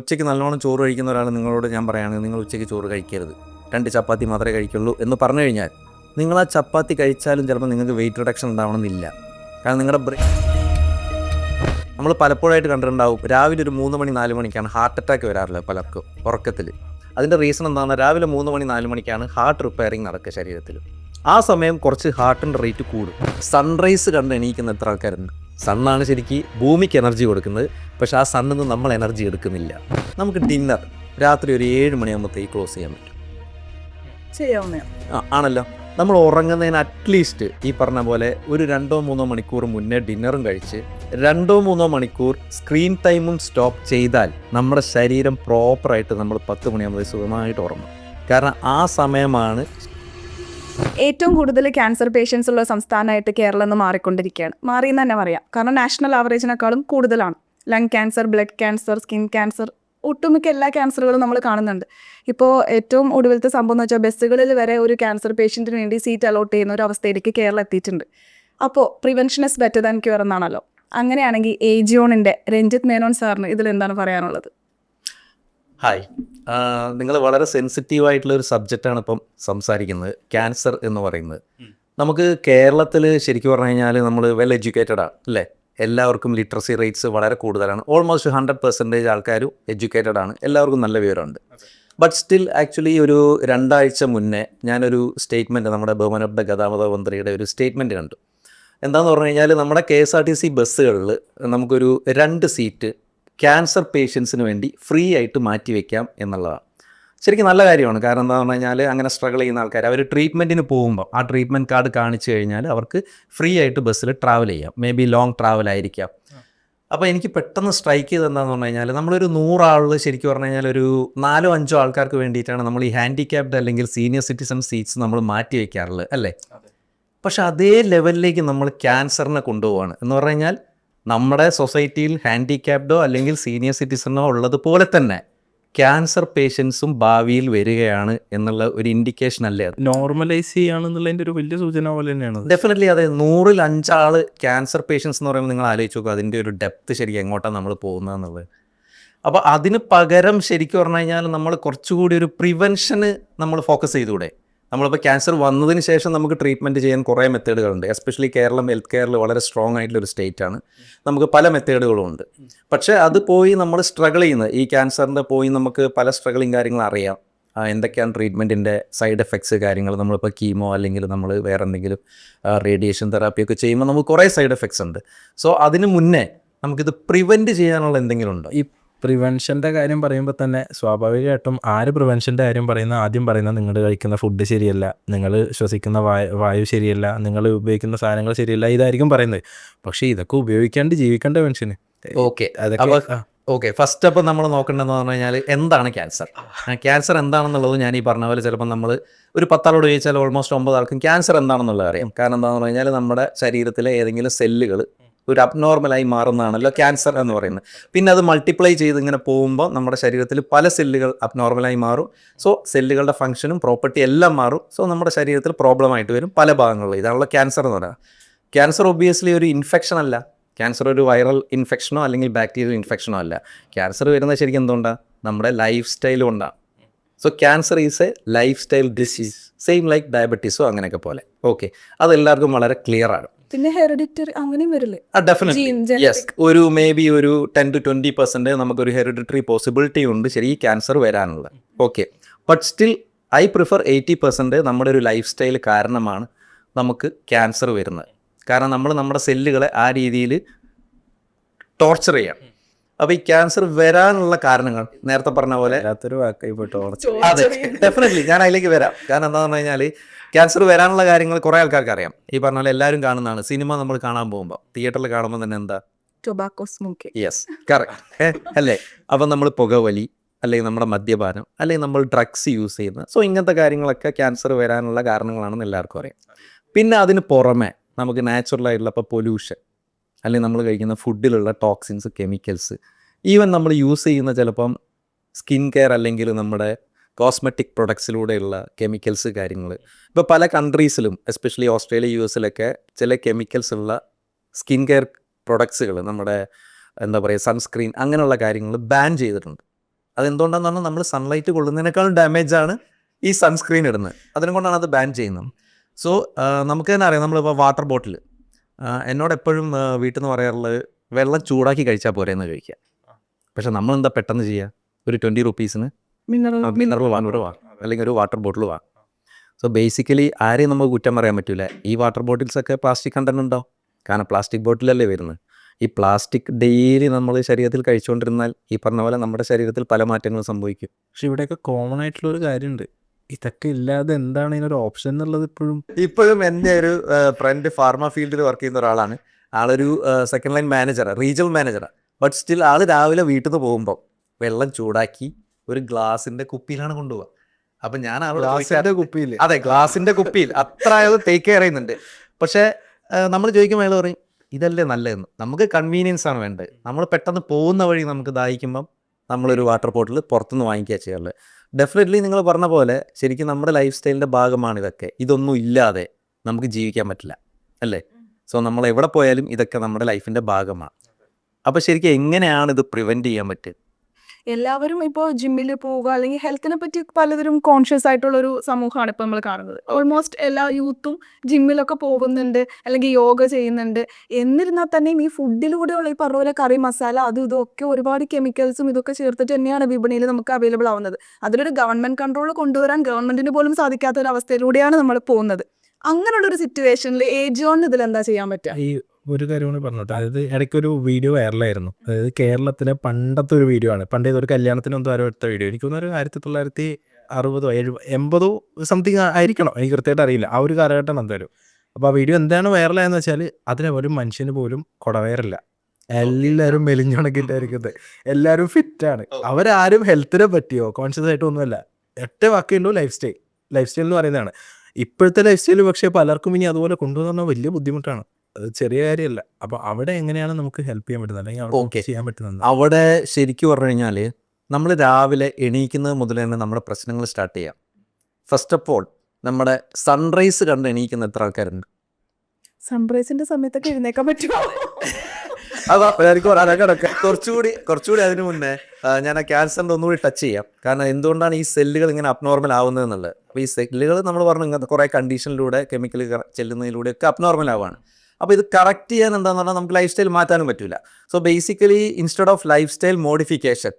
ഉച്ചയ്ക്ക് നല്ലോണം ചോറ് കഴിക്കുന്ന ഒരാൾ നിങ്ങളോട് ഞാൻ പറയുകയാണെങ്കിൽ നിങ്ങൾ ഉച്ചയ്ക്ക് ചോറ് കഴിക്കരുത്. രണ്ട് ചപ്പാത്തി മാത്രമേ കഴിക്കുള്ളൂ എന്ന് പറഞ്ഞു കഴിഞ്ഞാൽ നിങ്ങൾ ആ ചപ്പാത്തി കഴിച്ചാലും ചിലപ്പോൾ നിങ്ങൾക്ക് വെയിറ്റ് റിഡക്ഷൻ ഉണ്ടാവണമെന്നില്ല. കാരണം നിങ്ങളുടെ ബ്രെയിൻ നമ്മൾ പലപ്പോഴായിട്ട് കണ്ടിട്ടുണ്ടാവും രാവിലെ ഒരു മൂന്ന് മണി നാല് മണിക്കാണ് ഹാർട്ട് അറ്റാക്ക് വരാറുള്ളത് പലർക്കും ഉറക്കത്തിൽ. അതിന്റെ റീസൺ എന്താണ്? രാവിലെ മൂന്ന് മണി നാല് മണിക്കാണ് ഹാർട്ട് റിപ്പയറിങ് നടക്കുക ശരീരത്തിൽ. ആ സമയം കുറച്ച് ഹാർട്ടിന്റെ റേറ്റ് കൂടും. സൺറൈസ് കണ്ട് എണീക്കുന്ന എത്ര ആൾക്കാരുണ്ട്? സണ്ണാണ് ശരിക്ക് ഭൂമിക്ക് എനർജി കൊടുക്കുന്നത്. പക്ഷെ ആ സണ്ണിൽ നിന്ന് നമ്മൾ എനർജി എടുക്കുന്നില്ല. നമുക്ക് ഡിന്നർ രാത്രി ഒരു ഏഴ് മണിയാകുമ്പോഴത്തേക്ക് ക്ലോസ് ചെയ്യാൻ പറ്റും. ചെയ്യാവുന്നതാണ് ആ ആണല്ലോ. നമ്മൾ ഉറങ്ങുന്നതിന് അറ്റ്ലീസ്റ്റ് ഈ പറഞ്ഞ പോലെ ഒരു രണ്ടോ മൂന്നോ മണിക്കൂർ മുന്നേ ഡിന്നറും കഴിച്ച് രണ്ടോ മൂന്നോ മണിക്കൂർ സ്ക്രീൻ ടൈമും സ്റ്റോപ്പ് ചെയ്താൽ നമ്മുടെ ശരീരം പ്രോപ്പറായിട്ട് നമ്മൾ പത്ത് മണിയാകുമ്പോൾ സുഖമായിട്ട് ഉറങ്ങും. കാരണം ആ സമയമാണ് ഏറ്റവും കൂടുതൽ ക്യാൻസർ പേഷ്യൻസ് ഉള്ള സംസ്ഥാനമായിട്ട് കേരളം എന്ന് മാറിക്കൊണ്ടിരിക്കുകയാണ്. മാറി എന്ന് തന്നെ പറയാം. കാരണം നാഷണൽ ആവറേജിനേക്കാളും കൂടുതലാണ്. Lung cancer blood cancer skin cancer ഒട്ടുമിക്ക എല്ലാ ക്യാൻസറുകളും നമ്മൾ കാണുന്നുണ്ട്. ഇപ്പോൾ ഏറ്റവും ഒടുവിലത്തെ സംഭവം എന്ന് വെച്ചാൽ ബസ്സുകളിൽ വരെ ഒരു ക്യാൻസർ പേഷ്യന്റിന് വേണ്ടി സീറ്റ് അലോട്ട് ചെയ്യുന്ന ഒരു അവസ്ഥയിലേക്ക് കേരളം എത്തിയിട്ടുണ്ട്. അപ്പോൾ prevention is better than cure എന്നാണല്ലോ. അങ്ങനെയാണെങ്കിൽ ഏജിയോണിന്റെ രഞ്ജിത് മേനോൻ സാറിന് ഇതിൽ എന്താണ് പറയാനുള്ളത്? ഹായ് നിങ്ങൾ വളരെ സെൻസിറ്റീവ് ആയിട്ടുള്ള ഒരു സബ്ജക്റ്റാണ് ഇപ്പം സംസാരിക്കുന്നത്. ക്യാൻസർ എന്ന് പറയുന്നത്. നമുക്ക് കേരളത്തിൽ ശരിക്കും പറഞ്ഞു കഴിഞ്ഞാൽ നമ്മൾ വെൽ എഡ്യൂക്കേറ്റഡ് ആണ് അല്ലേ? എല്ലാവർക്കും ലിറ്ററസി റേറ്റ്സ് വളരെ കൂടുതലാണ്. ഓൾമോസ്റ്റ് ഹൺഡ്രഡ് പെർസെന്റേജ് ആൾക്കാരും എഡ്യൂക്കേറ്റഡ് ആണ്. എല്ലാവർക്കും നല്ല വിവരമുണ്ട്. ബട്ട് സ്റ്റിൽ ആക്ച്വലി ഒരു രണ്ടാഴ്ച മുന്നേ ഞാനൊരു സ്റ്റേറ്റ്മെന്റ് നമ്മുടെ ബഹുമാനപ്പെട്ട ഗതാഗത മന്ത്രിയുടെ ഒരു സ്റ്റേറ്റ്മെന്റ് കണ്ടു. എന്താന്ന് പറഞ്ഞു കഴിഞ്ഞാൽ നമ്മുടെ K S R T C ബസ്സുകളിൽ നമുക്കൊരു രണ്ട് സീറ്റ് ക്യാൻസർ പേഷ്യൻസിന് വേണ്ടി ഫ്രീ ആയിട്ട് മാറ്റി വയ്ക്കാം എന്നുള്ളതാണ് ശരിക്കും നല്ല കാര്യമാണ്. കാരണം എന്താ പറഞ്ഞു കഴിഞ്ഞാൽ അങ്ങനെ സ്ട്രഗിൾ ചെയ്യുന്ന ആൾക്കാർ അവർ ട്രീറ്റ്മെന്റിന് പോകുമ്പോൾ ആ ട്രീറ്റ്മെന്റ് കാർഡ് കാണിച്ചു കഴിഞ്ഞാൽ അവർക്ക് ഫ്രീ ആയിട്ട് ബസ്സിൽ ട്രാവൽ ചെയ്യാം. മേ ബി ലോങ് ട്രാവൽ ആയിരിക്കാം. അപ്പോൾ എനിക്ക് പെട്ടെന്ന് സ്ട്രൈക്ക് ചെയ്ത് എന്താണെന്ന് പറഞ്ഞു കഴിഞ്ഞാൽ നമ്മളൊരു നൂറാളിൽ ശരിക്കും പറഞ്ഞു കഴിഞ്ഞാൽ ഒരു നാലോ അഞ്ചോ ആൾക്കാർക്ക് വേണ്ടിയിട്ടാണ് നമ്മൾ ഈ ഹാൻഡിക്യാപ്ഡ് അല്ലെങ്കിൽ സീനിയർ സിറ്റിസൺ സീറ്റ്സ് നമ്മൾ മാറ്റി വയ്ക്കാറുള്ളത് അല്ലേ? പക്ഷേ അതേ ലെവലിലേക്ക് നമ്മൾ ക്യാൻസറിനെ കൊണ്ടുപോവാണ്. എന്ന് പറഞ്ഞു കഴിഞ്ഞാൽ നമ്മുടെ സൊസൈറ്റിയിൽ ഹാൻഡിക്യാപ്ഡോ അല്ലെങ്കിൽ സീനിയർ സിറ്റിസണോ ഉള്ളതുപോലെ തന്നെ ക്യാൻസർ പേഷ്യൻസും ഭാവിയിൽ വരികയാണ് എന്നുള്ള ഒരു ഇൻഡിക്കേഷൻ അല്ലേ അത്? നോർമലൈസ് ചെയ്യാണെന്നുള്ളതിന്റെ ഒരു വലിയ സൂചന പോലെ തന്നെയാണ്. ഡെഫിനറ്റ്ലി അതെ നൂറിൽ അഞ്ചാൾ ക്യാൻസർ പേഷ്യൻസ് എന്ന് പറയുമ്പോൾ നിങ്ങൾ ആലോചിച്ച് നോക്കുക അതിന്റെ ഒരു ഡെപ്ത് ശരിക്കും എങ്ങോട്ടാണ് നമ്മൾ പോകുന്നതെന്നുള്ളത് അപ്പോൾ അതിന് പകരം ശരിക്കും പറഞ്ഞു കഴിഞ്ഞാൽ നമ്മൾ കുറച്ചുകൂടി ഒരു പ്രിവെൻഷന് നമ്മൾ ഫോക്കസ് ചെയ്തുകൂടെ? നമ്മളിപ്പോൾ ക്യാൻസർ വന്നതിന് ശേഷം നമുക്ക് ട്രീറ്റ്മെന്റ് ചെയ്യാൻ കുറേ മെത്തേഡുകളുണ്ട് എസ്പെഷ്യലി കേരളം ഹെൽത്ത് കെയറിൽ വളരെ സ്ട്രോങ് ആയിട്ടുള്ള ഒരു സ്റ്റേറ്റ് ആണ്. നമുക്ക് പല മെത്തേഡുകളും ഉണ്ട്. പക്ഷേ അത് പോയി നമ്മൾ സ്ട്രഗിൾ ചെയ്യുന്നത് ഈ ക്യാൻസറിന്റെ പോയി നമുക്ക് പല സ്ട്രഗിളിങ് കാര്യങ്ങൾ അറിയാം. എന്തൊക്കെയാണ് ട്രീറ്റ്മെന്റിന്റെ സൈഡ് എഫക്ട്സ് കാര്യങ്ങൾ? നമ്മളിപ്പോൾ കീമോ അല്ലെങ്കിൽ നമ്മൾ വേറെ എന്തെങ്കിലും റേഡിയേഷൻ തെറാപ്പി ഒക്കെ ചെയ്യുമ്പോൾ നമുക്ക് കുറേ സൈഡ് എഫക്ട്സ് ഉണ്ട്. സോ അതിന് മുന്നേ നമുക്കിത് പ്രിവെന്റ് ചെയ്യാനുള്ള എന്തെങ്കിലും ഉണ്ടോ? ഈ പ്രിവെൻഷന്റെ കാര്യം പറയുമ്പോൾ തന്നെ സ്വാഭാവികമായിട്ടും ആര് പ്രിവെൻഷന്റെ കാര്യം പറയുന്ന ആദ്യം പറയുന്നത് നിങ്ങൾ കഴിക്കുന്ന ഫുഡ് ശരിയല്ല നിങ്ങൾ ശ്വസിക്കുന്ന വായു വായു ശരിയല്ല നിങ്ങൾ ഉപയോഗിക്കുന്ന സാധനങ്ങൾ ശരിയല്ല ഇതായിരിക്കും പറയുന്നത്. പക്ഷേ ഇതൊക്കെ ഉപയോഗിക്കാണ്ട് ജീവിക്കേണ്ട മനുഷ്യന്. ഓക്കെ. അതൊക്കെ ഓക്കെ ഫസ്റ്റ് അപ്പം നമ്മൾ നോക്കേണ്ടതെന്ന് പറഞ്ഞു കഴിഞ്ഞാൽ എന്താണ് ക്യാൻസർ ക്യാൻസർ എന്താണെന്നുള്ളത് ഞാൻ ഈ പറഞ്ഞ പോലെ ചിലപ്പോൾ നമ്മൾ ഒരു പത്താളോട് ചോദിച്ചാൽ ഓൾമോസ്റ്റ് ഒമ്പത് ആൾക്കും ക്യാൻസർ എന്താണെന്നുള്ളത് അറിയാം. കാരണം എന്താണെന്ന് പറഞ്ഞു കഴിഞ്ഞാൽ നമ്മുടെ ശരീരത്തിലെ ഏതെങ്കിലും സെല്ലുകൾ ഒരു അബ്നോർമലായി മാറുന്നതാണല്ലോ ക്യാൻസർ എന്ന് പറയുന്നത്. പിന്നെ അത് മൾട്ടിപ്ലൈ ചെയ്ത് ഇങ്ങനെ പോകുമ്പോൾ നമ്മുടെ ശരീരത്തിൽ പല സെല്ലുകൾ അബ്നോർമലായി മാറും. സോ സെല്ലുകളുടെ ഫംഗ്ഷനും പ്രോപ്പർട്ടി എല്ലാം മാറും. സോ നമ്മുടെ ശരീരത്തിൽ പ്രോബ്ലം ആയിട്ട് വരും പല ഭാഗങ്ങളിൽ. ഇതാണല്ലോ ക്യാൻസർ എന്ന് പറയുന്നത്. ക്യാൻസർ ഒബിയസ്ലി ഒരു ഇൻഫെക്ഷൻ അല്ല. ക്യാൻസർ ഒരു വൈറൽ ഇൻഫെക്ഷനോ അല്ലെങ്കിൽ ബാക്ടീരിയൽ ഇൻഫെക്ഷനോ അല്ല. ക്യാൻസർ വരുന്നത് ശരിക്കും എന്തുകൊണ്ടാണ് നമ്മുടെ ലൈഫ് സ്റ്റൈൽ കൊണ്ടാണ്. So cancer is a lifestyle disease same like ഡയബറ്റീസോ അങ്ങനെയൊക്കെ പോലെ. ഓക്കെ അതെല്ലാവർക്കും വളരെ ക്ലിയർ ആണ്. പിന്നെ ഹെറിഡിറ്ററി അങ്ങനെയും വരില്ലേ? ഒരു മേ ബി ഒരു ടെൻ ടു ട്വന്റി പെർസെന്റ് നമുക്കൊരു ഹെറിഡിറ്ററി പോസിബിലിറ്റി ഉണ്ട് ശരി ഈ ക്യാൻസർ വരാനുള്ള. Okay but still I prefer eighty percent നമ്മുടെ ഒരു ലൈഫ് സ്റ്റൈൽ കാരണമാണ് നമുക്ക് ക്യാൻസർ വരുന്നത്. കാരണം നമ്മൾ നമ്മുടെ സെല്ലുകളെ ആ രീതിയിൽ ടോർച്ചർ ചെയ്യാം. അപ്പോൾ ഈ ക്യാൻസർ വരാനുള്ള കാരണങ്ങൾ. നേരത്തെ പറഞ്ഞ പോലെ അതെ ഡെഫിനറ്റ്ലി ഞാൻ അതിലേക്ക് വരാം. കാരണം എന്താണെന്ന് പറഞ്ഞു കഴിഞ്ഞാൽ ക്യാൻസർ വരാനുള്ള കാര്യങ്ങൾ കുറെ ആൾക്കാർക്ക് അറിയാം. ഈ പറഞ്ഞ പോലെ എല്ലാവരും കാണുന്നതാണ്. സിനിമ നമ്മൾ കാണാൻ പോകുമ്പോൾ തിയേറ്ററിൽ കാണുമ്പോൾ തന്നെ എന്താ? ടൊബാക്കോ സ്മോക്കിംഗ് യെസ് കറക്റ്റ് അല്ലേ? അപ്പം നമ്മൾ പുകവലി അല്ലെങ്കിൽ നമ്മുടെ മദ്യപാനം അല്ലെങ്കിൽ നമ്മൾ ഡ്രഗ്സ് യൂസ് ചെയ്യുന്നത് സോ ഇങ്ങനത്തെ കാര്യങ്ങളൊക്കെ ക്യാൻസർ വരാനുള്ള കാരണങ്ങളാണെന്ന് എല്ലാവർക്കും അറിയാം. പിന്നെ അതിന് പുറമെ നമുക്ക് നാച്ചുറലായിട്ടുള്ള ഇപ്പോൾ പൊല്യൂഷൻ അല്ലെങ്കിൽ നമ്മൾ കഴിക്കുന്ന ഫുഡിലുള്ള ടോക്സിൻസ് കെമിക്കൽസ് ഈവൻ നമ്മൾ യൂസ് ചെയ്യുന്ന ചിലപ്പം സ്കിൻ കെയർ അല്ലെങ്കിൽ നമ്മുടെ കോസ്മെറ്റിക് പ്രൊഡക്ട്സിലൂടെയുള്ള കെമിക്കൽസ് കാര്യങ്ങൾ. ഇപ്പോൾ പല കൺട്രീസിലും എസ്പെഷ്യലി ഓസ്ട്രേലിയ യു എസിലൊക്കെ ചില കെമിക്കൽസ് ഉള്ള സ്കിൻ കെയർ പ്രൊഡക്ട്സുകൾ നമ്മുടെ എന്താ പറയുക സൺസ്ക്രീൻ അങ്ങനെയുള്ള കാര്യങ്ങൾ ബാൻ ചെയ്തിട്ടുണ്ട്. അതെന്തുകൊണ്ടാണെന്ന് പറഞ്ഞാൽ നമ്മൾ സൺലൈറ്റ് കൊള്ളുന്നതിനേക്കാളും ഡാമേജ് ആണ് ഈ സൺസ്ക്രീൻ ഇടുന്നത്. അതിനെ കൊണ്ടാണ് അത് ബാൻ ചെയ്യുന്നത്. സോ നമുക്ക് തന്നെ അറിയാം നമ്മളിപ്പോൾ വാട്ടർ ബോട്ടിൽ എന്നോട് എപ്പോഴും വീട്ടിൽ നിന്ന് പറയാറുള്ളത് വെള്ളം ചൂടാക്കി കഴിച്ചാൽ പോരെ എന്ന് കഴിക്കുക പക്ഷെ നമ്മളെന്താ പെട്ടെന്ന് ചെയ്യുക ഒരു ട്വന്റി റുപ്പീസിന് മിനറൽ മിനറൽ വാങ്ങും അല്ലെങ്കിൽ ഒരു വാട്ടർ ബോട്ടിൽ വാങ്ങും സോ ബേസിക്കലി ആരെയും നമുക്ക് കുറ്റം പറയാൻ പറ്റില്ല ഈ വാട്ടർ ബോട്ടിൽസൊക്കെ പ്ലാസ്റ്റിക് കണ്ടന്റ് ഉണ്ടോ കാരണം പ്ലാസ്റ്റിക് ബോട്ടിലല്ലേ വരുന്നത്. ഈ പ്ലാസ്റ്റിക് ഡെയിലി നമ്മൾ ശരീരത്തിൽ കഴിച്ചുകൊണ്ടിരുന്നാൽ ഈ പറഞ്ഞ പോലെ നമ്മുടെ ശരീരത്തിൽ പല മാറ്റങ്ങളും സംഭവിക്കും. പക്ഷെ ഇവിടെയൊക്കെ കോമൺ ആയിട്ടുള്ള ഒരു കാര്യമുണ്ട് ഇതൊക്കെ ഇല്ലാതെ എന്താണ് ഇതിനൊരു ഓപ്ഷൻ എന്നുള്ളത് ഇപ്പോഴും? ഇപ്പോഴും എന്റെ ഒരു ഫ്രണ്ട് ഫാർമ ഫീൽഡിൽ വർക്ക് ചെയ്യുന്ന ഒരാളാണ്. ആളൊരു സെക്കൻഡ് ലൈൻ മാനേജറാണ് റീജിയണൽ മാനേജറാണ് ബട്ട് സ്റ്റിൽ ആൾ രാവിലെ വീട്ടിൽ നിന്ന് പോകുമ്പോൾ വെള്ളം ചൂടാക്കി ഒരു ഗ്ലാസിന്റെ കുപ്പിയിലാണ് കൊണ്ടുപോകുക അപ്പൊ ഞാൻ ഗ്ലാസിന്റെ കുപ്പിയിൽ അതെ ഗ്ലാസിന്റെ കുപ്പിയിൽ. അത്ര അത് ടേക്ക് കെയർ ചെയ്യുന്നുണ്ട്. പക്ഷേ നമ്മൾ ചോദിക്കുമ്പോൾ അയാൾ പറയും ഇതല്ലേ നല്ലതെന്ന്? നമുക്ക് കൺവീനിയൻസ് ആണ് വേണ്ടത്. നമ്മൾ പെട്ടെന്ന് പോകുന്ന വഴി നമുക്ക് ദാഹിക്കുമ്പം നമ്മളൊരു വാട്ടർ ബോട്ടിൽ പുറത്തുനിന്ന് വാങ്ങിക്കുക ചെയ്യാറുള്ളത്. ഡെഫിനറ്റ്ലി നിങ്ങൾ പറഞ്ഞ പോലെ ശരിക്കും നമ്മുടെ ലൈഫ് സ്റ്റൈലിന്റെ ഭാഗമാണ് ഇതൊക്കെ. ഇതൊന്നും ഇല്ലാതെ നമുക്ക് ജീവിക്കാൻ പറ്റില്ല. അല്ലേ? സോ നമ്മൾ എവിടെ പോയാലും ഇതൊക്കെ നമ്മുടെ ലൈഫിന്റെ ഭാഗമാണ്. അപ്പോൾ ശരിക്കും എങ്ങനെയാണ് ഇത് പ്രിവെന്റ് ചെയ്യാൻ പറ്റുക എല്ലാവരും ഇപ്പോൾ ജിമ്മിൽ പോവുക അല്ലെങ്കിൽ ഹെൽത്തിനെ പറ്റി പലതരം കോൺഷ്യസ് ആയിട്ടുള്ള ഒരു സമൂഹമാണ് ഇപ്പോൾ നമ്മൾ കാണുന്നത്. ഓൾമോസ്റ്റ് എല്ലാ യൂത്തും ജിമ്മിലൊക്കെ പോകുന്നുണ്ട് അല്ലെങ്കിൽ യോഗ ചെയ്യുന്നുണ്ട്. എന്നിരുന്നാൽ തന്നെയും ഈ ഫുഡിലൂടെയുള്ള ഈ പറഞ്ഞ പോലെ കറി മസാല അതും ഇതൊക്കെ ഒരുപാട് കെമിക്കൽസും ഇതൊക്കെ ചേർത്തിട്ട് തന്നെയാണ് വിപണിയിൽ നമുക്ക് അവൈലബിൾ ആവുന്നത്. അതിലൊരു ഗവൺമെന്റ് കൺട്രോൾ കൊണ്ടുവരാൻ ഗവൺമെന്റിന് പോലും സാധിക്കാത്ത ഒരു അവസ്ഥയിലൂടെയാണ് നമ്മൾ പോകുന്നത്. അങ്ങനെയുള്ള ഒരു സിറ്റുവേഷനിൽ ഏജ് ഓൺ ഇതിൽ എന്താ ചെയ്യാൻ പറ്റുക? ഒരു കാര്യം കൂടി പറഞ്ഞോട്ടെ. അതായത് ഇടയ്ക്കൊരു വീഡിയോ വൈറലായിരുന്നു. അതായത് കേരളത്തിലെ പണ്ടത്തെ ഒരു വീഡിയോ ആണ്. പണ്ട് ഇതൊരു കല്യാണത്തിന് എന്തോ ആരോ എടുത്ത വീഡിയോ. എനിക്ക് തോന്നുന്നു ഒരു ആയിരത്തി തൊള്ളായിരത്തി അറുപതോ എഴു എൺപതോ സംതിങ് ആയിരിക്കണം. എനിക്ക് കൃത്യമായിട്ട് അറിയില്ല. ആ ഒരു കാലഘട്ടം എന്തായാലും അപ്പോൾ ആ വീഡിയോ എന്താണ് വൈറലായെന്ന് വെച്ചാൽ അതിലെ ഒരു മനുഷ്യന് പോലും കുടവയറില്ല. എല്ലാവരും മെലിഞ്ഞുണക്കിട്ടായിരിക്കുന്നത് എല്ലാവരും ഫിറ്റാണ്. അവരാരും ഹെൽത്തിനെ പറ്റിയോ കോൺഷ്യസ് ആയിട്ട് ഒന്നുമല്ല. ഒറ്റ വാക്കേ ലൈഫ് സ്റ്റൈൽ ലൈഫ് സ്റ്റൈൽ എന്ന് പറയുന്നതാണ്. ഇപ്പോഴത്തെ ലൈഫ് സ്റ്റൈൽ പക്ഷേ പലർക്കും ഇനി അതുപോലെ കൊണ്ടുവന്ന വലിയ ബുദ്ധിമുട്ടാണ്. ചെറിയ കാര്യമല്ല അപ്പൊ അവിടെ എങ്ങനെയാണ് നമുക്ക് ഹെൽപ്പ് ചെയ്യാൻ പറ്റുന്നത്? അല്ലെങ്കിൽ അവിടെ. ചെയ്യാൻ പറ്റുന്നത് അവിടെ ശരിക്കും പറഞ്ഞു കഴിഞ്ഞാൽ നമ്മൾ രാവിലെ എണീക്കുന്നത് മുതൽ തന്നെ നമ്മുടെ പ്രശ്നങ്ങൾ സ്റ്റാർട്ട് ചെയ്യാം. ഫസ്റ്റ് ഓഫ് ഓൾ നമ്മുടെ സൺറൈസ് കണ്ട് എണീക്കുന്ന എത്ര ആൾക്കാരുണ്ട്? സൺറൈസിന്റെ സമയത്തൊക്കെ എഴുന്നേക്കാൻ പറ്റുമോ? അതാ കുറച്ചുകൂടി കുറച്ചുകൂടി അതിനു മുന്നേ ഞാൻ ആ ക്യാൻസറിന്റെ ഒന്നുകൂടി ടച്ച് ചെയ്യാം. കാരണം എന്തുകൊണ്ടാണ് ഈ സെല്ലുകൾ ഇങ്ങനെ അബ്നോർമൽ ആവുന്നത് എന്നുള്ളത്? അപ്പോൾ ഈ സെല്ലുകൾ നമ്മൾ പറഞ്ഞു ഇങ്ങനത്തെ കുറേ കണ്ടീഷനിലൂടെ കെമിക്കൽ ചെല്ലുന്നതിലൂടെ ഒക്കെ അബ്നോർമൽ ആവുകയാണ്. അപ്പോൾ ഇത് കറക്റ്റ് ചെയ്യാൻ എന്താണെന്ന് പറഞ്ഞാൽ നമുക്ക് ലൈഫ് സ്റ്റൈൽ മാറ്റാനും പറ്റില്ല so basically instead of lifestyle modification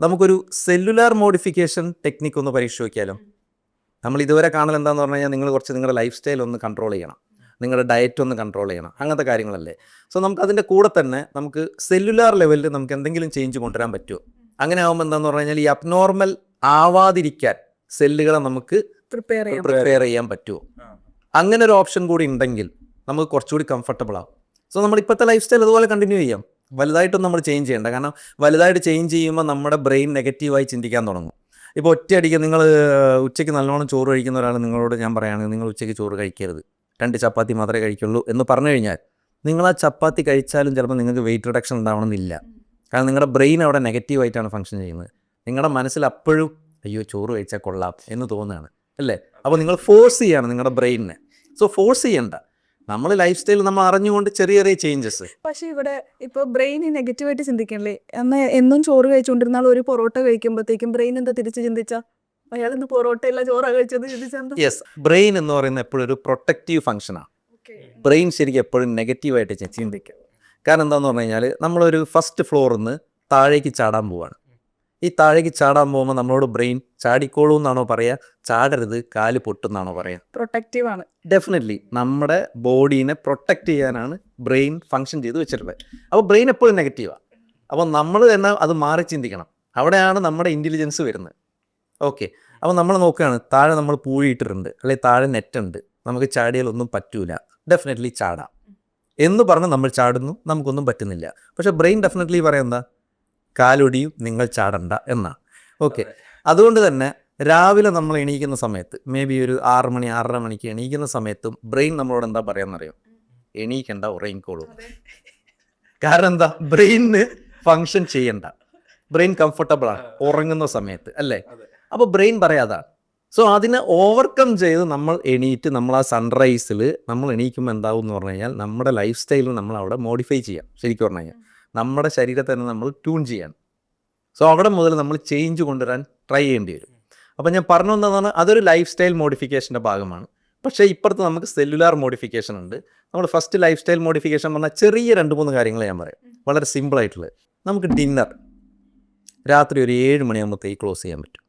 നമുക്കൊരു സെല്ലുലാർ മോഡിഫിക്കേഷൻ ടെക്നിക്ക് ഒന്ന് നോക്കിയാലോ നമ്മൾ ഇതുവരെ കാണൽ എന്താണെന്ന് പറഞ്ഞു കഴിഞ്ഞാൽ നിങ്ങൾ കുറച്ച് നിങ്ങളുടെ ലൈഫ് സ്റ്റൈൽ ഒന്ന് കൺട്രോൾ ചെയ്യണം. നിങ്ങളുടെ ഡയറ്റ് ഒന്ന് കൺട്രോൾ ചെയ്യണം. അങ്ങനത്തെ കാര്യങ്ങളല്ലേ. സോ നമുക്ക് അതിന്റെ കൂടെ തന്നെ നമുക്ക് സെല്ലുലാർ ലെവലിൽ നമുക്ക് എന്തെങ്കിലും ചേഞ്ച് കൊണ്ടുവരാൻ പറ്റുമോ അങ്ങനെ ആകുമ്പോൾ എന്താണെന്ന് പറഞ്ഞു കഴിഞ്ഞാൽ ഈ അബ്നോർമൽ ആവാതിരിക്കാൻ സെല്ലുകളെ നമുക്ക് പ്രിപ്പയർ പ്രിപ്പയർ ചെയ്യാൻ പറ്റുമോ അങ്ങനെ ഒരു ഓപ്ഷൻ കൂടി ഉണ്ടെങ്കിൽ നമുക്ക് കുറച്ചുകൂടി കംഫർട്ടബിൾ ആവും. സോ നമ്മൾ ഇപ്പോഴത്തെ ലൈഫ് സ്റ്റൈൽ അതുപോലെ കണ്ടിന്യൂ ചെയ്യാം. വലുതായിട്ടൊന്നും നമ്മൾ ചേഞ്ച് ചെയ്യേണ്ട. കാരണം വലുതായിട്ട് ചേഞ്ച് ചെയ്യുമ്പോൾ നമ്മുടെ ബ്രെയിൻ നെഗറ്റീവായി ചിന്തിക്കാൻ തുടങ്ങും. ഇപ്പോൾ ഒറ്റയടിക്ക് നിങ്ങൾ ഉച്ചയ്ക്ക് നല്ലോണം ചോറ് കഴിക്കുന്ന ഒരാൾ നിങ്ങളോട് ഞാൻ പറയുകയാണെങ്കിൽ നിങ്ങൾ ഉച്ചയ്ക്ക് ചോറ് കഴിക്കരുത്. രണ്ട് ചപ്പാത്തി മാത്രമേ കഴിക്കുള്ളൂ എന്ന് പറഞ്ഞു കഴിഞ്ഞാൽ നിങ്ങൾ ആ ചപ്പാത്തി കഴിച്ചാലും ചിലപ്പോൾ നിങ്ങൾക്ക് വെയിറ്റ് റിഡക്ഷൻ ഉണ്ടാവണമെന്നില്ല. കാരണം നിങ്ങളുടെ ബ്രെയിൻ അവിടെ നെഗറ്റീവായിട്ടാണ് ഫങ്ഷൻ ചെയ്യുന്നത്. നിങ്ങളുടെ മനസ്സിൽ അപ്പോഴും അയ്യോ ചോറ് കഴിച്ചാൽ കൊള്ളാം എന്ന് തോന്നുകയാണ്. അല്ലേ? അപ്പോൾ നിങ്ങൾ ഫോഴ്സ് ചെയ്യാണ് നിങ്ങളുടെ ബ്രെയിനിനെ സോ ഫോഴ്സ് ചെയ്യണ്ട. നമ്മൾ ലൈഫ് സ്റ്റൈൽ നമ്മൾ അറിഞ്ഞുകൊണ്ട് ചെറിയ ചെറിയ ചേഞ്ചസ് പക്ഷെ ഇവിടെ ഇപ്പൊ ബ്രെയിൻ നെഗറ്റീവായിട്ട് ചിന്തിക്കണല്ലേ? എന്നാ എന്നും ചോറ് കഴിച്ചുകൊണ്ടിരുന്നാൽ ഒരു പൊറോട്ട കഴിക്കുമ്പോഴത്തേക്കും ബ്രെയിൻ എന്താ തിരിച്ചു ചിന്തിച്ച? അയാൾ ഇന്ന് പൊറോട്ട അല്ല ചോറാ കഴിച്ചത് യെസ് ബ്രെയിൻ എന്ന് പറയുന്നത് എപ്പോഴും ഒരു പ്രൊട്ടക്റ്റീവ് ഫംഗ്ഷനാണ് ബ്രെയിൻ ശരിക്കും എപ്പോഴും നെഗറ്റീവായിട്ട് ചിന്തിക്കും. കാരണം എന്താന്ന് പറഞ്ഞു കഴിഞ്ഞാൽ നമ്മളൊരു ഫസ്റ്റ് ഫ്ലോറിൽ നിന്ന് താഴേക്ക് ചാടാൻ പോവാണ്. ഈ താഴേക്ക് ചാടാൻ പോകുമ്പോൾ നമ്മളോട് ബ്രെയിൻ ചാടിക്കോളൂ എന്നാണോ പറയുക ചാടരുത് കാൽ പൊട്ടുന്നാണോ പറയുക പ്രൊട്ടക്റ്റീവ് ആണ്. ഡെഫിനറ്റ്ലി നമ്മുടെ ബോഡീനെ പ്രൊട്ടക്റ്റ് ചെയ്യാനാണ് ബ്രെയിൻ ഫങ്ഷൻ ചെയ്ത് വെച്ചിട്ടുള്ളത്. അപ്പോൾ ബ്രെയിൻ എപ്പോഴും നെഗറ്റീവാണ് അപ്പോൾ നമ്മൾ തന്നെ അത് മാറി ചിന്തിക്കണം. അവിടെയാണ് നമ്മുടെ ഇന്റലിജൻസ് വരുന്നത്. ഓക്കെ അപ്പോൾ നമ്മൾ നോക്കുകയാണ് താഴെ നമ്മൾ പൂഴിയിട്ടിട്ടുണ്ട് അല്ലെങ്കിൽ താഴെ നെറ്റുണ്ട്. നമുക്ക് ചാടിയാലൊന്നും പറ്റൂല. ഡെഫിനറ്റ്ലി ചാടാം. എന്ന് പറഞ്ഞ് നമ്മൾ ചാടുന്നു നമുക്കൊന്നും പറ്റുന്നില്ല. പക്ഷേ ബ്രെയിൻ ഡെഫിനറ്റ്ലി പറയുന്നത് കാലൊടിയും നിങ്ങൾ ചാടണ്ട എന്നാണ് ഓക്കെ. അതുകൊണ്ട് തന്നെ രാവിലെ നമ്മൾ എണീക്കുന്ന സമയത്ത് മേ ബി ഒരു ആറ് മണി ആറര മണിക്ക് എണീക്കുന്ന സമയത്തും ബ്രെയിൻ നമ്മളോട് എന്താ പറയാന്നറിയോ? എണീക്കണ്ട ഉറങ്ങിക്കോളൂ. കാരണം എന്താ? ബ്രെയിനിന് ഫങ്ഷൻ ചെയ്യണ്ട. ബ്രെയിൻ കംഫർട്ടബിൾ ആണ് ഉറങ്ങുന്ന സമയത്ത് അല്ലേ? അപ്പോൾ ബ്രെയിൻ പറയാതാണ് സോ അതിനെ ഓവർകം ചെയ്ത് നമ്മൾ എണീറ്റ് നമ്മൾ ആ സൺറൈസിൽ നമ്മൾ എണീക്കുമ്പോൾ എന്താവും എന്ന് പറഞ്ഞു കഴിഞ്ഞാൽ നമ്മുടെ ലൈഫ് സ്റ്റൈലിൽ നമ്മൾ അവിടെ മോഡിഫൈ ചെയ്യാം. ശരിക്കും പറഞ്ഞു കഴിഞ്ഞാൽ. നമ്മുടെ ശരീരത്തെ തന്നെ നമ്മൾ ട്യൂൺ ചെയ്യാൻ സോ അവിടെ മുതൽ നമ്മൾ ചേഞ്ച് കൊണ്ടുവരാൻ ട്രൈ ചെയ്യേണ്ടി വരും. അപ്പം ഞാൻ പറഞ്ഞു വന്നതാണ് അതൊരു ലൈഫ് സ്റ്റൈൽ മോഡിഫിക്കേഷന്റെ ഭാഗമാണ്. പക്ഷേ ഇപ്പുറത്ത് നമുക്ക് സെല്ലുലാർ മോഡിഫിക്കേഷൻ ഉണ്ട്. നമ്മൾ ഫസ്റ്റ് ലൈഫ് സ്റ്റൈൽ മോഡിഫിക്കേഷൻ പറഞ്ഞാൽ ചെറിയ രണ്ട് മൂന്ന് കാര്യങ്ങൾ ഞാൻ പറയാം. വളരെ സിമ്പിൾ ആയിട്ടുള്ളത്. നമുക്ക് ഡിന്നർ രാത്രി ഒരു ഏഴ് മണിയാകുമ്പോഴത്തേക്ക് ക്ലോസ് ചെയ്യാൻ പറ്റും.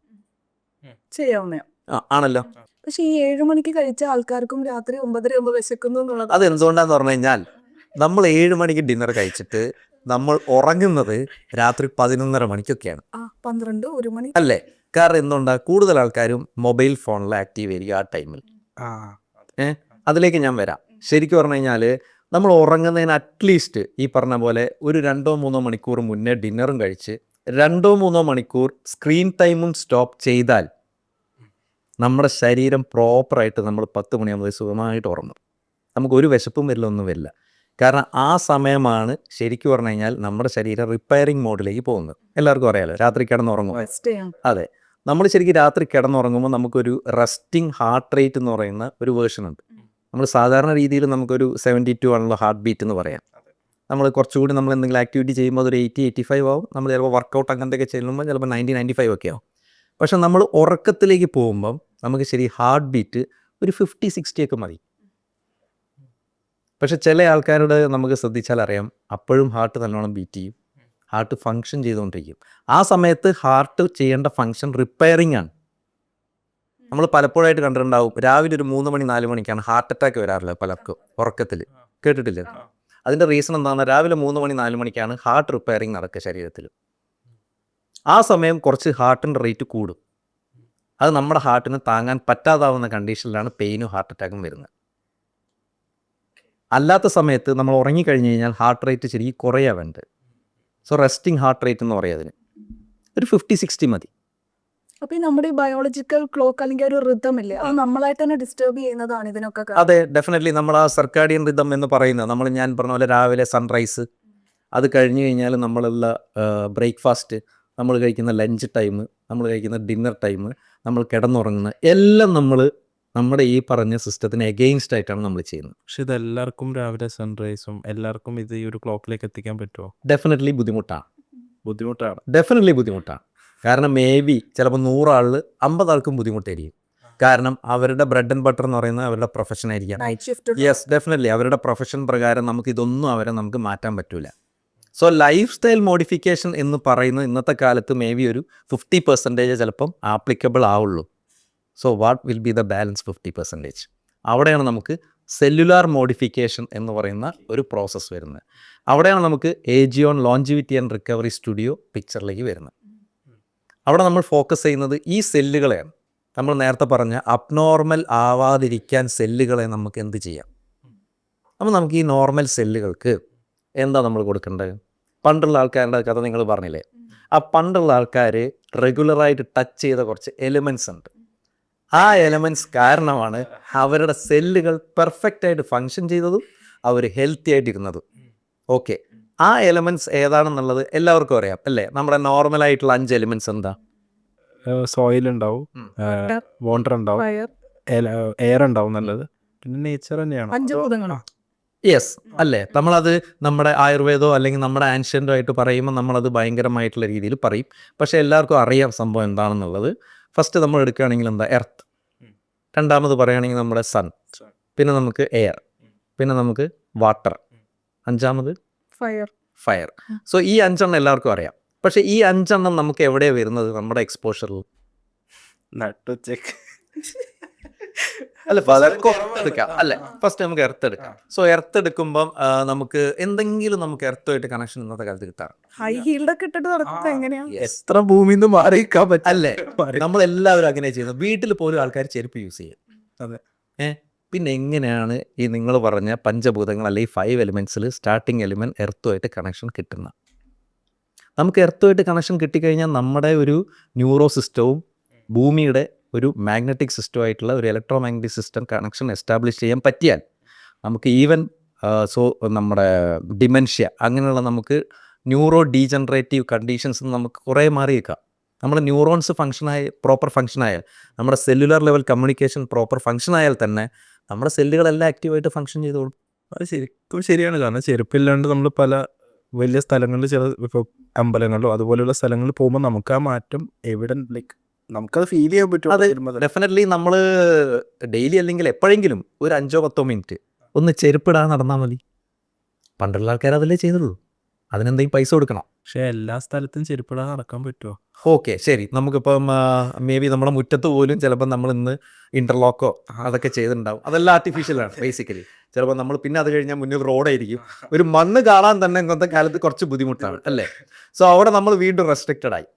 ചെയ്യാവുന്ന ആ ആണല്ലോ. പക്ഷേ ഈ ഏഴ് മണിക്ക് കഴിച്ച ആൾക്കാർക്കും രാത്രി ഒമ്പതര ഒമ്പത് വിശക്കുന്നു എന്നുള്ളത്. അത് എന്തുകൊണ്ടാന്ന് പറഞ്ഞു കഴിഞ്ഞാൽ നമ്മൾ ഏഴ് മണിക്ക് ഡിന്നർ കഴിച്ചിട്ട് നമ്മൾ ഉറങ്ങുന്നത് രാത്രി പതിനൊന്നര മണിക്കൊക്കെയാണ്. ആ പന്ത്രണ്ട് ഒരു മണി. അല്ലേ? കാരണം എന്തുകൊണ്ടാ? കൂടുതൽ ആൾക്കാരും മൊബൈൽ ഫോണിൽ ആക്റ്റീവ് ആയിരിക്കും ആ ടൈമിൽ. അതിലേക്ക് ഞാൻ വരാം. ശരിക്കും പറഞ്ഞു കഴിഞ്ഞാൽ നമ്മൾ ഉറങ്ങുന്നതിന് അറ്റ്ലീസ്റ്റ് ഈ പറഞ്ഞ പോലെ ഒരു രണ്ടോ മൂന്നോ മണിക്കൂർ മുന്നേ ഡിന്നറും കഴിച്ച് രണ്ടോ മൂന്നോ മണിക്കൂർ സ്ക്രീൻ ടൈമും സ്റ്റോപ്പ് ചെയ്താൽ നമ്മുടെ ശരീരം പ്രോപ്പറായിട്ട് നമ്മൾ പത്ത് മണിയാകുമ്പോൾ സുഖമായിട്ട് ഉറങ്ങും. നമുക്ക് ഒരു വിശപ്പും വരില്ല ഒന്നും വരില്ല. കാരണം ആ സമയമാണ് ശരിക്കും പറഞ്ഞു കഴിഞ്ഞാൽ നമ്മുടെ ശരീരം റിപ്പയറിംഗ് മോഡിലേക്ക് പോകുന്നത്. എല്ലാവർക്കും അറിയാലോ രാത്രി കിടന്നുറങ്ങും. അതെ. നമ്മൾ ശരിക്കും രാത്രി കിടന്നുറങ്ങുമ്പോൾ നമുക്കൊരു റെസ്റ്റിംഗ് ഹാർട്ട് റേറ്റ് എന്ന് പറയുന്ന ഒരു വേർഷൻ ഉണ്ട്. നമ്മൾ സാധാരണ രീതിയിൽ നമുക്കൊരു സെവന്റി ടു ആണല്ലോ ഹാർട്ട് ബീറ്റ് എന്ന് പറയാം. നമ്മൾ കുറച്ചുകൂടി നമ്മൾ എന്തെങ്കിലും ആക്ടിവിറ്റി ചെയ്യുമ്പോൾ അതൊരു എയ്റ്റി എയ്റ്റി ഫൈവ് ആവും. നമ്മൾ ചിലപ്പോൾ വർക്കൗട്ട് അങ്ങനത്തെയൊക്കെ ചെല്ലുമ്പോൾ ചിലപ്പോൾ നയന്റി നയന്റി ഫൈവ് ഒക്കെ ആവും. പക്ഷെ നമ്മൾ ഉറക്കത്തിലേക്ക് പോകുമ്പം നമുക്ക് ശരി ഹാർട്ട് ബീറ്റ് ഒരു ഫിഫ്റ്റി സിക്സ്റ്റി ഒക്കെ മതി. പക്ഷെ ചില ആൾക്കാരോട് നമുക്ക് ശ്രദ്ധിച്ചാൽ അറിയാം അപ്പോഴും ഹാർട്ട് നല്ലോണം ബീറ്റ് ചെയ്യും. ഹാർട്ട് ഫങ്ഷൻ ചെയ്തുകൊണ്ടിരിക്കും. ആ സമയത്ത് ഹാർട്ട് ചെയ്യേണ്ട ഫങ്ഷൻ റിപ്പയറിംഗ് ആണ്. നമ്മൾ പലപ്പോഴായിട്ട് കണ്ടിട്ടുണ്ടാവും. രാവിലെ ഒരു മൂന്ന് മണി നാല് മണിക്കാണ് ഹാർട്ട് അറ്റാക്ക് വരാറില്ല പലർക്കും ഉറക്കത്തിൽ കേട്ടിട്ടില്ല? അതിന്റെ റീസൺ എന്താണ് രാവിലെ മൂന്ന് മണി നാല് മണിക്കാണ് ഹാർട്ട് റിപ്പയറിംഗ് നടക്കുക ശരീരത്തിൽ. ആ സമയം കുറച്ച് ഹാർട്ടിന്റെ റേറ്റ് കൂടും. അത് നമ്മുടെ ഹാർട്ടിന് താങ്ങാൻ പറ്റാതാവുന്ന കണ്ടീഷനിലാണ് പെയിനും ഹാർട്ട് അറ്റാക്കും വരുന്നത്. അല്ലാത്ത സമയത്ത് നമ്മൾ ഉറങ്ങിക്കഴിഞ്ഞ് കഴിഞ്ഞാൽ ഹാർട്ട് റേറ്റ് ശരിക്കും വേണ്ടത് സോ റെസ്റ്റിംഗ് ഹാർട്ട് റേറ്റ് എന്ന് പറയും അതിന്. ഒരു ഫിഫ്റ്റി സിക്സ്റ്റി മതി. അപ്പൊ നമ്മുടെ ബയോളജിക്കൽ ക്ലോക്ക് അല്ലെങ്കിൽ ഒരു റിതം ഇല്ലേ അത് നമ്മളായിട്ട് തന്നെ ഡിസ്റ്റർബ് ചെയ്യുന്നതാണ് ഇതിനൊക്കെ അതെ ഡെഫിനറ്റ്ലി നമ്മൾ ആ സർക്കാഡിയൻ റിതം എന്ന് പറയുന്നത് നമ്മൾ ഞാൻ പറഞ്ഞ പോലെ രാവിലെ സൺറൈസ് അത് കഴിഞ്ഞ് കഴിഞ്ഞാൽ നമ്മളുള്ള ബ്രേക്ക്ഫാസ്റ്റ് നമ്മൾ കഴിക്കുന്ന ലഞ്ച് ടൈം നമ്മൾ കഴിക്കുന്ന ഡിന്നർ ടൈം നമ്മൾ കിടന്നുറങ്ങുന്ന എല്ലാം നമ്മൾ നമ്മുടെ ഈ പറഞ്ഞ സിസ്റ്റത്തിന് എഗെയിൻസ്റ്റ് ആയിട്ടാണ് നമ്മൾ ചെയ്യുന്നത്. പക്ഷെ ഇത് എല്ലാവർക്കും രാവിലെ സൺറൈസും എല്ലാവർക്കും ഇത് ഈ ഒരു ക്ലോക്കിലേക്ക് എത്തിക്കാൻ പറ്റുമോ ഡെഫിനറ്റ്ലി ബുദ്ധിമുട്ടാണ്. ബുദ്ധിമുട്ടാണ്. ഡെഫിനറ്റ്ലി ബുദ്ധിമുട്ടാണ്. കാരണം മേ ബി ചിലപ്പോൾ നൂറാളിൽ അമ്പതാൾക്കും ബുദ്ധിമുട്ടായിരിക്കും. കാരണം അവരുടെ ബ്രെഡ് ആൻഡ് ബട്ടർ എന്ന് പറയുന്നത് അവരുടെ പ്രൊഫഷൻ ആയിരിക്കാം യെസ് ഡെഫിനറ്റ്ലി അവരുടെ പ്രൊഫഷൻ പ്രകാരം നമുക്ക് ഇതൊന്നും അവരെ നമുക്ക് മാറ്റാൻ പറ്റൂല. സോ ലൈഫ് സ്റ്റൈൽ മോഡിഫിക്കേഷൻ എന്ന് പറയുന്നത് ഇന്നത്തെ കാലത്ത് മേ ബി ഒരു ഫിഫ്റ്റി പെർസെന്റേജ് ചിലപ്പം ആപ്ലിക്കബിൾ ആവുള്ളൂ. So what will be the balance fifty percentage അവിടെയാണ് നമുക്ക് സെല്ലുലാർ മോഡിഫിക്കേഷൻ എന്ന് പറയുന്ന ഒരു പ്രോസസ്സ് വരുന്നത്. അവിടെയാണ് നമുക്ക് Ageon longevity and recovery studio പിക്ചറിലേക്ക് വരുന്നത്. അവിടെ നമ്മൾ ഫോക്കസ് ചെയ്യുന്നത് ഈ സെല്ലുകളെയാണ് നമ്മൾ നേരത്തെ പറഞ്ഞ അബ്നോർമൽ ആവാതിരിക്കാൻ സെല്ലുകളെ നമുക്ക് എന്ത് ചെയ്യാം? അപ്പോൾ നമുക്ക് ഈ നോർമൽ സെല്ലുകൾക്ക് എന്താ നമ്മൾ കൊടുക്കേണ്ടത്? പണ്ടുള്ള ആൾക്കാരുടെ കഥ നിങ്ങൾ പറഞ്ഞില്ലേ? ആ പണ്ടുള്ള ആൾക്കാർ റെഗുലറായിട്ട് ടച്ച് ചെയ്ത കുറച്ച് എലിമെൻസ് ഉണ്ട്. ആ എലമെന്റ്സ് കാരണമാണ് അവരുടെ സെല്ലുകൾ പെർഫെക്റ്റ് ആയിട്ട് ഫങ്ഷൻ ചെയ്തതും അവർ ഹെൽത്തി ആയിട്ടിരുന്നതും. ഓക്കെ ആ എലമെന്റ്സ് ഏതാണെന്നുള്ളത് എല്ലാവർക്കും അറിയാം അല്ലേ? നമ്മുടെ നോർമൽ ആയിട്ടുള്ള അഞ്ച് എലിമെന്റ്സ് എന്താ? സോയിൽ ഉണ്ടാവും വാട്ടർ ഉണ്ടാവും ഫയർ എയർ ഉണ്ടാവും നല്ലത്. പിന്നെ നേച്ചർ തന്നെയാണ്. പഞ്ചഭൂതങ്ങളും യെസ് അല്ലേ? നമ്മളത് നമ്മുടെ ആയുർവേദോ അല്ലെങ്കിൽ നമ്മുടെ ആൻഷ്യന്റോ ആയിട്ട് പറയുമ്പോൾ നമ്മളത് ഭയങ്കരമായിട്ടുള്ള രീതിയിൽ പറയും. പക്ഷേ എല്ലാവർക്കും അറിയാം സംഭവം എന്താണെന്നുള്ളത്. ഫസ്റ്റ് നമ്മൾ എടുക്കുകയാണെങ്കിൽ എന്താ? എർത്ത്. രണ്ടാമത് പറയുകയാണെങ്കിൽ നമ്മുടെ സൺ Sun. പിന്നെ നമുക്ക് എയർ പിന്നെ നമുക്ക് വാട്ടർ അഞ്ചാമത് ഫയർ ഫയർ സോ ഈ അഞ്ചെണ്ണം എല്ലാവർക്കും അറിയാം. പക്ഷേ ഈ അഞ്ചെണ്ണം നമുക്ക് എവിടെയാണ് വരുന്നത്? നമ്മുടെ എക്സ്പോഷറിൽ നട്ടുച്ചക്ക്. അല്ല ഫസ്റ്റ് എടുക്കാം. അല്ലെ? ഫസ്റ്റ് നമുക്ക് എർത്ത് എടുക്കാം. സോ എർത്ത് എടുക്കുമ്പോൾ നമുക്ക് എന്തെങ്കിലും നമുക്ക് എർത്തുമായിട്ട് കണക്ഷൻ ഇന്നത്തെ കാലത്ത് കിട്ടാറ് ഹൈ ഹീൽഡ് ഒക്കെ ഇട്ടിട്ട് നടക്കുന്നത് എങ്ങനെയാ? എത്ര ഭൂമി നിന്ന് മാറിയിക്കാൻ പറ്റും? അല്ലേ? നമ്മൾ എല്ലാവരും അങ്ങനെ ചെയ്യുന്നത് വീട്ടിൽ പോലും ആൾക്കാർ ചെരുപ്പ് യൂസ് ചെയ്യും. അതെ. ഏഹ് പിന്നെ എങ്ങനെയാണ് ഈ നിങ്ങൾ പറഞ്ഞ പഞ്ചഭൂതങ്ങൾ അല്ലെങ്കിൽ ഫൈവ് എലിമെന്റ്സിൽ സ്റ്റാർട്ടിങ് എലിമെന്റ് എർത്തുമായിട്ട് കണക്ഷൻ കിട്ടുന്ന നമുക്ക് എർത്തുമായിട്ട് കണക്ഷൻ കിട്ടിക്കഴിഞ്ഞാൽ നമ്മുടെ ഒരു ന്യൂറോ സിസ്റ്റവും ഭൂമിയുടെ ഒരു മാഗ്നറ്റിക് സിസ്റ്റമായിട്ടുള്ള ഒരു electromagnetic system connection establish ചെയ്യാൻ പറ്റിയാൽ നമുക്ക് ഈവൻ സോ നമ്മുടെ ഡിമെൻഷ്യ അങ്ങനെയുള്ള നമുക്ക് ന്യൂറോ ഡീജനറേറ്റീവ് കണ്ടീഷൻസ് നമുക്ക് കുറേ മാറിയേക്കാം നമ്മുടെ ന്യൂറോൺസ് ഫങ്ഷനായ പ്രോപ്പർ ഫങ്ഷനായാൽ നമ്മുടെ സെല്ലുലാർ ലെവൽ കമ്മ്യൂണിക്കേഷൻ പ്രോപ്പർ ഫങ്ഷനായാൽ തന്നെ നമ്മുടെ സെല്ലുകളെല്ലാം ആക്റ്റീവായിട്ട് ഫങ്ഷൻ ചെയ്തോളും. അത് ശരിക്കും ശരിയാണ്. കാരണം ചെരുപ്പില്ലാണ്ട് നമ്മൾ പല വലിയ സ്ഥലങ്ങളിൽ ചില ഇപ്പോൾ അമ്പലങ്ങളിലോ അതുപോലെയുള്ള സ്ഥലങ്ങളിൽ പോകുമ്പോൾ നമുക്ക് ആ മാറ്റം എവിടെ ലൈക്ക് നമുക്കത് ഫീൽ ചെയ്യാൻ പറ്റും അത് ഡെഫിനറ്റ്ലി നമ്മൾ ഡെയിലി അല്ലെങ്കിൽ എപ്പോഴെങ്കിലും ഒരു അഞ്ചോ പത്തോ മിനിറ്റ് ഒന്ന് ചെരുപ്പിടാൻ നടന്നാൽ മതി. പണ്ടുള്ള ആൾക്കാർ അതല്ലേ ചെയ്തുള്ളൂ അതിനെന്തെങ്കിലും പൈസ കൊടുക്കണം. പക്ഷെ എല്ലാ സ്ഥലത്തും ചെരുപ്പിടാതെ നടക്കാൻ പറ്റുമോ ഓക്കെ ശരി. നമുക്കിപ്പം മേ ബി നമ്മുടെ മുറ്റത്ത് പോലും ചിലപ്പോൾ നമ്മൾ ഇന്ന് ഇന്റർലോക്കോ അതൊക്കെ ചെയ്തിട്ടുണ്ടാവും. അതെല്ലാം ആർട്ടിഫിഷ്യലാണ് ബേസിക്കലി ചിലപ്പോൾ നമ്മൾ പിന്നെ അത് കഴിഞ്ഞാൽ മുന്നിൽ റോഡായിരിക്കും ഒരു മണ്ണ് കാണാൻ തന്നെ ഇന്നത്തെ കാലത്ത് കുറച്ച് ബുദ്ധിമുട്ടാണ് അല്ലേ? സോ അവിടെ നമ്മൾ വീണ്ടും റെസ്ട്രിക്റ്റഡ് ആയി.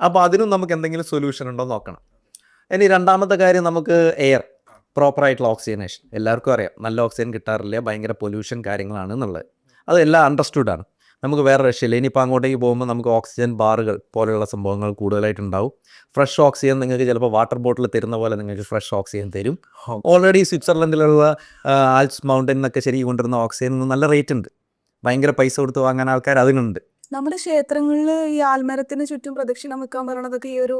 അപ്പോൾ അതിനും നമുക്ക് എന്തെങ്കിലും സൊല്യൂഷൻ ഉണ്ടോ നോക്കണം. ഇനി രണ്ടാമത്തെ കാര്യം നമുക്ക് എയർ പ്രോപ്പറായിട്ടുള്ള ഓക്സിജനേഷൻ എല്ലാവർക്കും അറിയാം നല്ല ഓക്സിജൻ കിട്ടാറില്ല ഭയങ്കര പൊല്യൂഷൻ കാര്യങ്ങളാണ് എന്നുള്ളത്. അത് എല്ലാം അണ്ടർസ്റ്റുഡ് ആണ്. നമുക്ക് വേറെ രക്ഷയില്ല. ഇനിയിപ്പോൾ അങ്ങോട്ടേക്ക് പോകുമ്പോൾ നമുക്ക് ഓക്സിജൻ ബാറുകൾ പോലെയുള്ള സംഭവങ്ങൾ കൂടുതലായിട്ടുണ്ടാവും. ഫ്രഷ് ഓക്സിജൻ നിങ്ങൾക്ക് ചിലപ്പോൾ വാട്ടർ ബോട്ടിൽ തരുന്ന പോലെ നിങ്ങൾക്ക് ഫ്രഷ് ഓക്സിജൻ തരും. ഓൾറെഡി സ്വിറ്റ്സർലൻഡിലുള്ള ആൽസ് മൗണ്ടൻ എന്നൊക്കെ ശരി കൊണ്ടുവരുന്ന ഓക്സിജൻ നല്ല റേറ്റ് ഉണ്ട്. ഭയങ്കര പൈസ കൊടുത്ത് വാങ്ങാൻ ആൾക്കാർ അതിനുണ്ട്. നമ്മുടെ ക്ഷേത്രങ്ങളിൽ ഈ ആൽമരത്തിന് ചുറ്റും പ്രദക്ഷിണം വെക്കാൻ പറയണതൊക്കെ ഈ ഒരു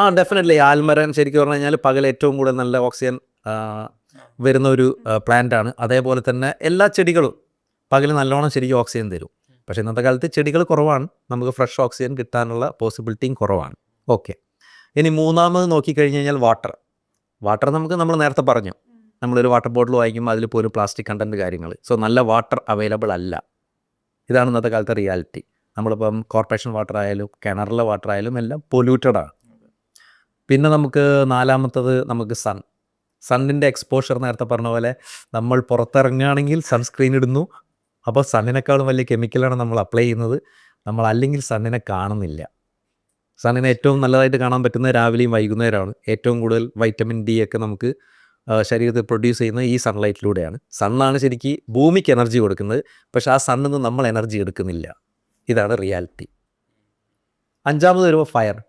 ആ ഡെഫിനറ്റ്ലി ആൽമരം ശരിക്കും പറഞ്ഞു കഴിഞ്ഞാൽ പകൽ ഏറ്റവും കൂടുതൽ നല്ല ഓക്സിജൻ വരുന്ന ഒരു പ്ലാന്റ് ആണ്. അതേപോലെ തന്നെ എല്ലാ ചെടികളും പകൽ നല്ലോണം ശരിക്കും ഓക്സിജൻ തരും. പക്ഷേ ഇന്നത്തെ കാലത്ത് ചെടികൾ കുറവാണ്. നമുക്ക് ഫ്രഷ് ഓക്സിജൻ കിട്ടാനുള്ള പോസിബിലിറ്റിയും കുറവാണ്. ഓക്കെ ഇനി മൂന്നാമത് നോക്കിക്കഴിഞ്ഞ് കഴിഞ്ഞാൽ വാട്ടർ വാട്ടർ നമുക്ക് നമ്മൾ നേരത്തെ പറഞ്ഞു. നമ്മളൊരു വാട്ടർ ബോട്ടിൽ വാങ്ങിക്കുമ്പോൾ അതിൽ പോലും പ്ലാസ്റ്റിക് കണ്ടന്റ് കാര്യങ്ങൾ സോ നല്ല വാട്ടർ അവൈലബിൾ അല്ല. ഇതാണ് ഇന്നത്തെ കാലത്തെ റിയാലിറ്റി നമ്മളിപ്പം കോർപ്പറേഷൻ വാട്ടർ ആയാലും കിണറിലെ വാട്ടർ ആയാലും എല്ലാം പൊല്യൂട്ടഡ് ആണ്. പിന്നെ നമുക്ക് നാലാമത്തത് നമുക്ക് സൺ സണ്ണിന്റെ എക്സ്പോഷർ നേരത്തെ പറഞ്ഞ പോലെ നമ്മൾ പുറത്തിറങ്ങുകയാണെങ്കിൽ സൺസ്ക്രീൻ ഇടുന്നു. അപ്പോൾ സണ്ണിനേക്കാളും വലിയ കെമിക്കലാണ് നമ്മൾ അപ്ലൈ ചെയ്യുന്നത്. നമ്മൾ അല്ലെങ്കിൽ സണ്ണിനെ കാണുന്നില്ല. സണ്ണിനെ ഏറ്റവും നല്ലതായിട്ട് കാണാൻ പറ്റുന്നത് രാവിലെയും വൈകുന്നേരമാണ്. ഏറ്റവും കൂടുതൽ വൈറ്റമിൻ ഡി ഒക്കെ നമുക്ക് ശരീരത്തിൽ പ്രൊഡ്യൂസ് ചെയ്യുന്നത് ഈ സൺലൈറ്റിലൂടെയാണ് സണ്ണാണ് ശരിക്കും ഭൂമിക്ക് എനർജി കൊടുക്കുന്നത്. പക്ഷേ ആ സണ്ണിൽ നിന്ന് നമ്മൾ എനർജി എടുക്കുന്നില്ല. ഇതാണ് റിയാലിറ്റി. അഞ്ചാമത് വരുമ്പോൾ ഫയർ.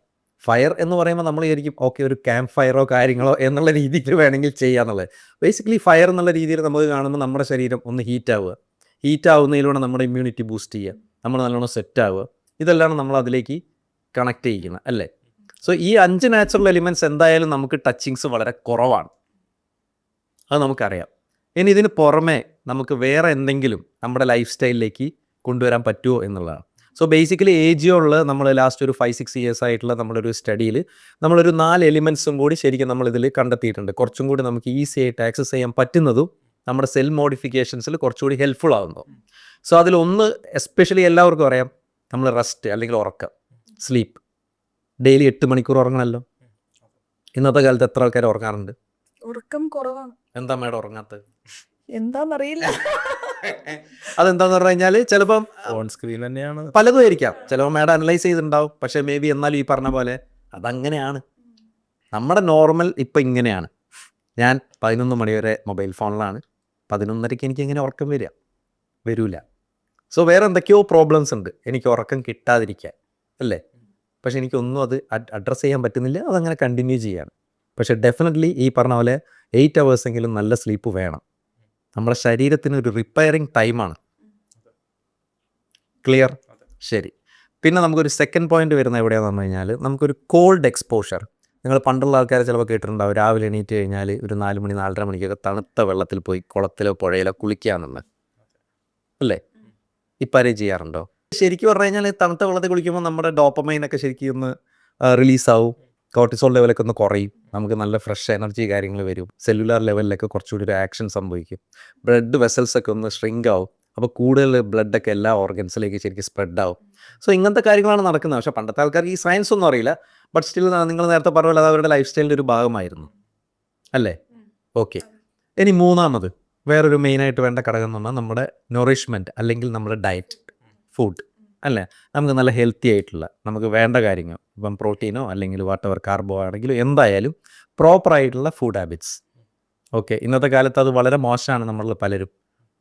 ഫയർ എന്ന് പറയുമ്പോൾ നമ്മൾ വിചാരിക്കും ഓക്കെ ഒരു ക്യാമ്പ് ഫയറോ കാര്യങ്ങളോ എന്നുള്ള രീതിയിൽ വേണമെങ്കിൽ ചെയ്യാന്നുള്ളത്. ബേസിക്കലി ഫയർ എന്നുള്ള രീതിയിൽ നമുക്ക് കാണുമ്പോൾ നമ്മുടെ ശരീരം ഒന്ന് ഹീറ്റ് ആവുക. ഹീറ്റ് ആവുന്നതിലൂടെ നമ്മുടെ ഇമ്മ്യൂണിറ്റി ബൂസ്റ്റ് ചെയ്യുക. നമ്മൾ നല്ലോണം സെറ്റ് ആവുക. ഇതെല്ലാം നമ്മൾ അതിലേക്ക് കണക്ട് ചെയ്യിക്കുന്നത് അല്ലേ? സോ ഈ അഞ്ച് നാച്ചുറൽ എലിമെന്റ്സ് എന്തായാലും നമുക്ക് ടച്ചിങ്സ് വളരെ കുറവാണ്. അത് നമുക്കറിയാം. ഇനി ഇതിന് പുറമെ നമുക്ക് വേറെ എന്തെങ്കിലും നമ്മുടെ ലൈഫ് സ്റ്റൈലിലേക്ക് കൊണ്ടുവരാൻ പറ്റുമോ എന്നുള്ളതാണ്. സോ ബേസിക്കലി ഏജിയുള്ള നമ്മൾ ലാസ്റ്റ് ഒരു ഫൈവ് സിക്സ് ഇയേഴ്സ് ആയിട്ടുള്ള നമ്മളൊരു സ്റ്റഡിയിൽ നമ്മളൊരു നാല് എലിമെൻസും കൂടി ശരിക്കും നമ്മളിതിൽ കണ്ടെത്തിയിട്ടുണ്ട്. കുറച്ചും കൂടി നമുക്ക് ഈസി ആയിട്ട് ആക്സസ് ചെയ്യാൻ പറ്റുന്നതും നമ്മുടെ സെൽ മോഡിഫിക്കേഷൻസിൽ കുറച്ചുകൂടി ഹെൽപ്ഫുൾ ആകുന്നു സോ അതിലൊന്ന് എസ്പെഷ്യലി എല്ലാവർക്കും അറിയാം നമ്മൾ റെസ്റ്റ് അല്ലെങ്കിൽ ഉറക്കം സ്ലീപ്പ് ഡെയിലി എട്ട് മണിക്കൂർ ഉറങ്ങണമല്ലോ. ഇന്നത്തെ കാലത്ത് എത്ര ആൾക്കാർ ഉറങ്ങാറുണ്ട്? ഉറക്കം കുറവാണ്. എന്താ മേഡം ഉറങ്ങാത്തത്? എന്താന്നറിയില്ല. അതെന്താന്ന് പറഞ്ഞു കഴിഞ്ഞാൽ ചിലപ്പം ഓൺ സ്ക്രീൻ തന്നെയാണ്. പലതും ആയിരിക്കാം. ചിലപ്പോൾ മാഡം അനലൈസ് ചെയ്തിട്ടുണ്ടാവും. പക്ഷേ മേ ബി എന്നാലും ഈ പറഞ്ഞ പോലെ അതങ്ങനെയാണ്. നമ്മുടെ നോർമൽ ഇപ്പം ഇങ്ങനെയാണ്. ഞാൻ പതിനൊന്ന് മണി വരെ മൊബൈൽ ഫോണിലാണ് പതിനൊന്നരയ്ക്ക് എനിക്ക് ഇങ്ങനെ ഉറക്കം വരിക. വരൂല. സോ വേറെ എന്തൊക്കെയോ പ്രോബ്ലംസ് ഉണ്ട്. എനിക്ക് ഉറക്കം കിട്ടാതിരിക്കാൻ. അല്ലേ? പക്ഷെ എനിക്കൊന്നും അത് അഡ്രസ്സ് ചെയ്യാൻ പറ്റുന്നില്ല. അതങ്ങനെ കണ്ടിന്യൂ ചെയ്യാണ്. പക്ഷേ ഡെഫിനറ്റ്ലി ഈ പറഞ്ഞ പോലെ എയ്റ്റ് എങ്കിലും നല്ല സ്ലീപ്പ് വേണം. നമ്മുടെ ശരീരത്തിന് ഒരു റിപ്പയറിങ് ടൈമാണ് ക്ലിയർ ശരി. പിന്നെ നമുക്കൊരു സെക്കൻഡ് പോയിന്റ് വരുന്ന എവിടെയാണെന്ന് പറഞ്ഞു കഴിഞ്ഞാൽ നമുക്കൊരു കോൾഡ് എക്സ്പോഷർ നിങ്ങൾ പണ്ടുള്ള ആൾക്കാർ ചിലപ്പോൾ കേട്ടിട്ടുണ്ടാവും രാവിലെ എണീറ്റ് കഴിഞ്ഞാൽ ഒരു നാല് മണി നാലര മണിക്കൊക്കെ തണുത്ത വെള്ളത്തിൽ പോയി കുളത്തിലോ പുഴയിലോ കുളിക്കാന്നുണ്ട്. അല്ലേ? ഇപ്പം ആരെയും ചെയ്യാറുണ്ടോ? ശരിക്കും പറഞ്ഞു കഴിഞ്ഞാൽ തണുത്ത വെള്ളത്തിൽ കുളിക്കുമ്പോൾ നമ്മുടെ ഡോപ്പമൈനൊക്കെ ശരിക്കും ഒന്ന് റിലീസാവും കോർട്ടിസോൾ ലെവലൊക്കെ ഒന്ന് കുറയും. നമുക്ക് നല്ല ഫ്രഷ് എനർജി കാര്യങ്ങൾ വരും. സെല്ലുലാർ ലെവലിലൊക്കെ കുറച്ചുകൂടി ഒരു ആക്ഷൻ സംഭവിക്കും. ബ്ലഡ് വെസൽസ് ഒക്കെ ഒന്ന് ഷ്രിങ്ക് ആവും. അപ്പോൾ കൂടുതൽ ബ്ലഡൊക്കെ എല്ലാ ഓർഗൻസിലേക്ക് ശരിക്കും സ്പ്രെഡ് ആവും. സോ ഇങ്ങനത്തെ കാര്യങ്ങളാണ് നടക്കുന്നത്. പക്ഷേ പണ്ടത്തെ ആൾക്കാർക്ക് ഈ സയൻസ് ഒന്നും അറിയില്ല. ബട്ട് സ്റ്റിൽ നിങ്ങൾ നേരത്തെ പറഞ്ഞ പോലെ അത് അവരുടെ ലൈഫ് സ്റ്റൈലിന്റെ ഒരു ഭാഗമായിരുന്നു. അല്ലേ? ഓക്കെ. ഇനി മൂന്നാമത് വേറൊരു മെയിനായിട്ട് വേണ്ട ഘടകം എന്ന് പറഞ്ഞാൽ നമ്മുടെ നൊറിഷ്മെന്റ് അല്ലെങ്കിൽ നമ്മുടെ ഡയറ്റ് ഫുഡ് അല്ലേ? നമുക്ക് നല്ല ഹെൽത്തി ആയിട്ടുള്ള നമുക്ക് വേണ്ട കാര്യങ്ങൾ ഇപ്പം പ്രോട്ടീനോ അല്ലെങ്കിൽ വാട്ട് എവർ കാർബോ ആണെങ്കിലും എന്തായാലും പ്രോപ്പർ ആയിട്ടുള്ള ഫുഡ് ഹാബിറ്റ്സ് ഓക്കെ ഇന്നത്തെ കാലത്ത് അത് വളരെ മോശമാണ് നമ്മൾ പലരും.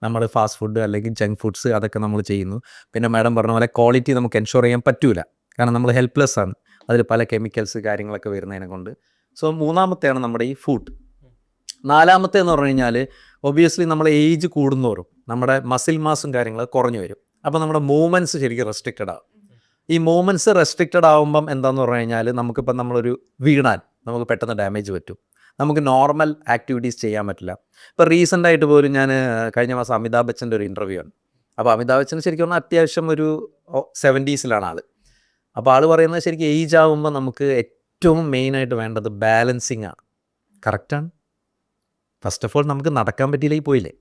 നമ്മൾ ഫാസ്റ്റ് ഫുഡ് അല്ലെങ്കിൽ ജങ്ക് ഫുഡ്സ് അതൊക്കെ നമ്മൾ ചെയ്യുന്നു. പിന്നെ മാഡം പറഞ്ഞ പോലെ ക്വാളിറ്റി നമുക്ക് എൻഷുർ ചെയ്യാൻ പറ്റൂല. കാരണം നമ്മൾ ഹെൽപ്ലെസ് ആണ്. അതിൽ പല കെമിക്കൽസ് കാര്യങ്ങളൊക്കെ വരുന്നതിനെ കൊണ്ട്. സോ മൂന്നാമത്തെയാണ് നമ്മുടെ ഈ ഫുഡ് നാലാമത്തെ എന്ന് പറഞ്ഞു കഴിഞ്ഞാൽ ഒബിയസ്ലി നമ്മൾ ഏജ് കൂടുന്നോറും നമ്മുടെ മസിൽ മാസും കാര്യങ്ങൾ കുറഞ്ഞു വരും. അപ്പോൾ നമ്മുടെ മൂവ്മെന്റ്സ് ശരിക്കും റെസ്ട്രിക്റ്റഡ് ആവും. ഈ മൂവ്മെന്റ്സ് റെസ്ട്രിക്റ്റഡ് ആകുമ്പം എന്താന്ന് പറഞ്ഞു കഴിഞ്ഞാൽ നമുക്കിപ്പം നമ്മളൊരു വീണാൽ നമുക്ക് പെട്ടെന്ന് ഡാമേജ് പറ്റും. നമുക്ക് നോർമൽ ആക്ടിവിറ്റീസ് ചെയ്യാൻ പറ്റില്ല. ഇപ്പോൾ റീസെന്റ് ആയിട്ട് പോലും ഞാൻ കഴിഞ്ഞ മാസം അമിതാഭ് ബച്ചന്റെ ഒരു ഇന്റർവ്യൂ ആണ്. അപ്പോൾ അമിതാഭ് ബച്ചൻ ശരിക്കും പറഞ്ഞാൽ അത്യാവശ്യം ഒരു സെവന്റീസിലാണ് ആൾ അപ്പോൾ ആൾ പറയുന്നത് ശരിക്കും ഏജ് ആകുമ്പോൾ നമുക്ക് ഏറ്റവും മെയിനായിട്ട് വേണ്ടത് ബാലൻസിങ് ആണ്. കറക്റ്റാണ് ഫസ്റ്റ് ഓഫ് ഓൾ നമുക്ക് നടക്കാൻ പറ്റിയില്ലെങ്കിൽ പോയില്ലേ?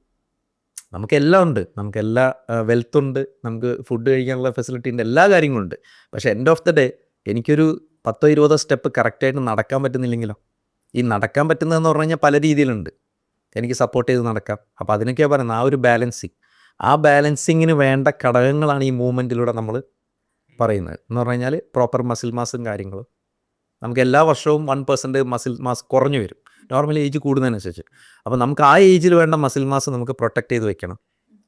നമുക്ക് എല്ലാം ഉണ്ട്. നമുക്ക് എല്ലാ വെൽത്ത് ഉണ്ട്. നമുക്ക് ഫുഡ് കഴിക്കാനുള്ള ഫെസിലിറ്റി ഉണ്ട്. എല്ലാ കാര്യങ്ങളും ഉണ്ട്. പക്ഷേ എൻഡ് ഓഫ് ദ ഡേ എനിക്കൊരു പത്തോ ഇരുപതോ സ്റ്റെപ്പ് കറക്റ്റായിട്ട് നടക്കാൻ പറ്റുന്നില്ലെങ്കിലോ? ഈ നടക്കാൻ പറ്റുന്നതെന്ന് പറഞ്ഞു കഴിഞ്ഞാൽ പല രീതിയിലുണ്ട്. എനിക്ക് സപ്പോർട്ട് ചെയ്ത് നടക്കാം. അപ്പോൾ അതിനൊക്കെയാണ് പറയുന്നത്. ആ ഒരു ബാലൻസിങ് ആ ബാലൻസിങ്ങിന് വേണ്ട ഘടകങ്ങളാണ് ഈ മൂവ്മെന്റിലൂടെ നമ്മൾ പറയുന്നത്. എന്ന് പറഞ്ഞു കഴിഞ്ഞാൽ പ്രോപ്പർ മസിൽ മാസും കാര്യങ്ങളും. നമുക്ക് എല്ലാ വർഷവും വൺ പെർസെന്റ് മസിൽ മാസ് കുറഞ്ഞു വരും. നോർമൽ ഏജ് കൂടുന്നതിനനുസരിച്ച്. അപ്പോൾ നമുക്ക് ആ ഏജിൽ വേണ്ട മസിൽ മാസ് നമുക്ക് പ്രൊട്ടക്ട് ചെയ്ത് വെക്കണം.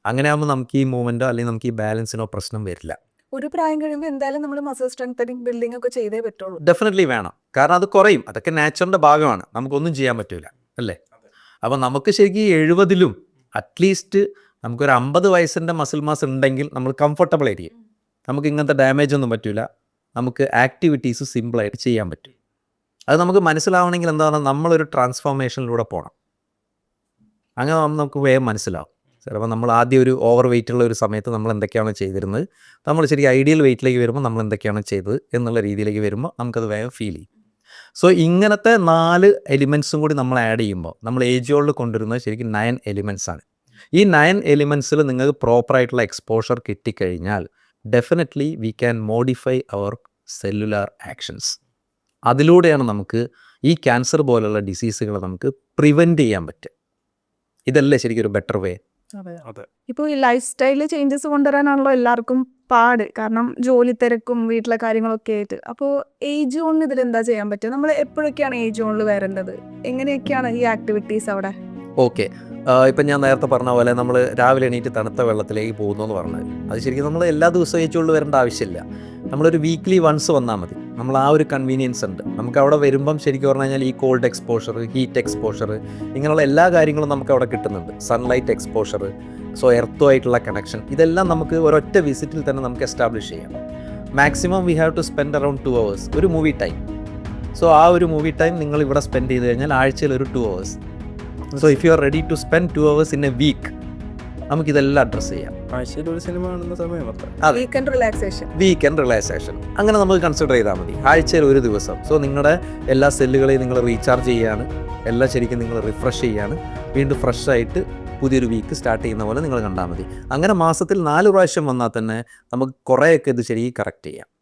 അങ്ങനെ ആകുമ്പോൾ നമുക്ക് ഈ മൂവ്മെന്റോ അല്ലെങ്കിൽ നമുക്ക് ഈ ബാലൻസിനോ പ്രശ്നം വരില്ല. ഒരു പ്രായം കഴിയുമ്പോൾ എന്തായാലും നമ്മൾ മസിൽ സ്ട്രെങ്തനിങ് ബിൽഡിംഗ് ഒക്കെ ചെയ്തേ പറ്റുള്ളൂ. ഡെഫിനറ്റ്ലി വേണം. കാരണം അത് കുറയും. അതൊക്കെ നാച്ചുറിന്റെ ഭാഗമാണ്. നമുക്കൊന്നും ചെയ്യാൻ പറ്റില്ല അല്ലേ? അപ്പോൾ നമുക്ക് ശരിക്കും എഴുപതിലും അറ്റ്ലീസ്റ്റ് നമുക്കൊരു അമ്പത് വയസ്സിന്റെ മസിൽ മാസ് ഉണ്ടെങ്കിൽ നമ്മൾ കംഫർട്ടബിൾ ആയിരിക്കും. നമുക്ക് ഇങ്ങനത്തെ ഡാമേജ് ഒന്നും പറ്റില്ല നമുക്ക് ആക്ടിവിറ്റീസ് സിമ്പിളായിട്ട് ചെയ്യാൻ പറ്റും. അത് നമുക്ക് മനസ്സിലാവണമെങ്കിൽ എന്താണ്? നമ്മളൊരു ട്രാൻസ്ഫോർമേഷനിലൂടെ പോകണം അങ്ങനെ നമുക്ക് വേഗം മനസ്സിലാവും. ചിലപ്പോൾ നമ്മൾ ആദ്യം ഒരു ഓവർ വെയിറ്റ് ഉള്ള ഒരു സമയത്ത് നമ്മൾ എന്തൊക്കെയാണ് ചെയ്തിരുന്നത്? നമ്മൾ ശരിക്കും ഐഡിയൽ വെയിറ്റിലേക്ക് വരുമ്പോൾ നമ്മൾ എന്തൊക്കെയാണ് ചെയ്തത് എന്നുള്ള രീതിയിലേക്ക് വരുമ്പോൾ നമുക്കത് വേഗം ഫീൽ ചെയ്യും. സോ ഇങ്ങനത്തെ നാല് എലിമെൻസും കൂടി നമ്മൾ ആഡ് ചെയ്യുമ്പോൾ നമ്മൾ ഏജുകളിൽ കൊണ്ടുവരുന്നത് ശരിക്കും നയൻ എലിമെൻസ് ആണ്. ഈ നയൻ എലിമെൻസിൽ നിങ്ങൾക്ക് പ്രോപ്പറായിട്ടുള്ള എക്സ്പോഷർ കിട്ടിക്കഴിഞ്ഞാൽ definitely we can modify our cellular actions അതിലൂടെയാണ് നമുക്ക് ഈ ക്യാൻസർ പോലുള്ള ഡിസീസുകളെ നമുക്ക് പ്രിവെന്റ് ചെയ്യാൻ പറ്റുക. ഇതല്ലേ ശരിക്കും ഒരു ബെറ്റർ വേ അതെ. ഇപ്പോൾ ഈ ലൈഫ് സ്റ്റൈലിൽ ചേഞ്ചസ് കൊണ്ടുവരാനാണല്ലോ എല്ലാവർക്കും പാട്. കാരണം ജോലി തിരക്കും വീട്ടിലെ കാര്യങ്ങളൊക്കെ ആയിട്ട്. അപ്പോൾ ഏജ് കൊണ്ട് ഇതിൽ എന്താ ചെയ്യാൻ പറ്റുക? നമ്മൾ എപ്പോഴൊക്കെയാണ് ഏജ് ഓണിൽ വരേണ്ടത്? എങ്ങനെയൊക്കെയാണ് ഈ ആക്ടിവിറ്റീസ് അവിടെ? ഓക്കെ ഇപ്പം ഞാൻ നേരത്തെ പറഞ്ഞ പോലെ നമ്മൾ രാവിലെ എണീറ്റ് തണുത്ത വെള്ളത്തിലേക്ക് പോകുന്നു എന്ന് പറഞ്ഞാൽ അത് ശരിക്കും നമ്മൾ എല്ലാ ദിവസവും ഏച്ചുകൊണ്ട് വരേണ്ട ആവശ്യമില്ല. നമ്മളൊരു വീക്ക്ലി വൺസ് വന്നാൽ മതി. നമ്മൾ ആ ഒരു കൺവീനിയൻസ് ഉണ്ട്. നമുക്ക് അവിടെ വരുമ്പം ശരിക്കും പറഞ്ഞു കഴിഞ്ഞാൽ ഈ കോൾഡ് എക്സ്പോഷർ ഹീറ്റ് എക്സ്പോഷർ ഇങ്ങനെയുള്ള എല്ലാ കാര്യങ്ങളും നമുക്ക് അവിടെ കിട്ടുന്നുണ്ട്. സൺലൈറ്റ് എക്സ്പോഷർ സോ എർത്തുമായിട്ടുള്ള കണക്ഷൻ ഇതെല്ലാം നമുക്ക് ഒരൊറ്റ വിസിറ്റിൽ തന്നെ നമുക്ക് എസ്റ്റാബ്ലിഷ് ചെയ്യാം. Maximum we have to spend around two hours ഒരു മൂവി ടൈം സോ ആ ഒരു മൂവി ടൈം നിങ്ങൾ ഇവിടെ സ്പെൻഡ് ചെയ്ത് കഴിഞ്ഞാൽ ആഴ്ചയിൽ ഒരു two hours so if you are ready to spend two hours in a week നമുക്കിതെല്ലാം അഡ്രസ്സ് ചെയ്യാം. ആഴ്ചയിൽ ഒരു സിനിമ കാണുന്ന സമയം അത്ര അതെ. വീക്കെൻഡ് റിലാക്സേഷൻ വീക്കെൻഡ് റിലാക്സേഷൻ അങ്ങനെ നമുക്ക് കൺസിഡർ ചെയ്താൽ മതി. ആഴ്ചയിൽ ഒരു ദിവസം. സോ നിങ്ങളുടെ എല്ലാ സെല്ലുകളെയും നിങ്ങൾ റീചാർജ് ചെയ്യാണ്. എല്ലാം ശരിക്കും നിങ്ങൾ റിഫ്രഷ് ചെയ്യാണ്. വീണ്ടും ഫ്രഷ് ആയിട്ട് പുതിയൊരു വീക്ക് സ്റ്റാർട്ട് ചെയ്യുന്ന പോലെ നിങ്ങൾ കണ്ടാൽ മതി. അങ്ങനെ മാസത്തിൽ നാല് പ്രാവശ്യം വന്നാൽ തന്നെ നമുക്ക് കുറേയൊക്കെ ഇത് ശരിക്കും കറക്റ്റ് ചെയ്യാം.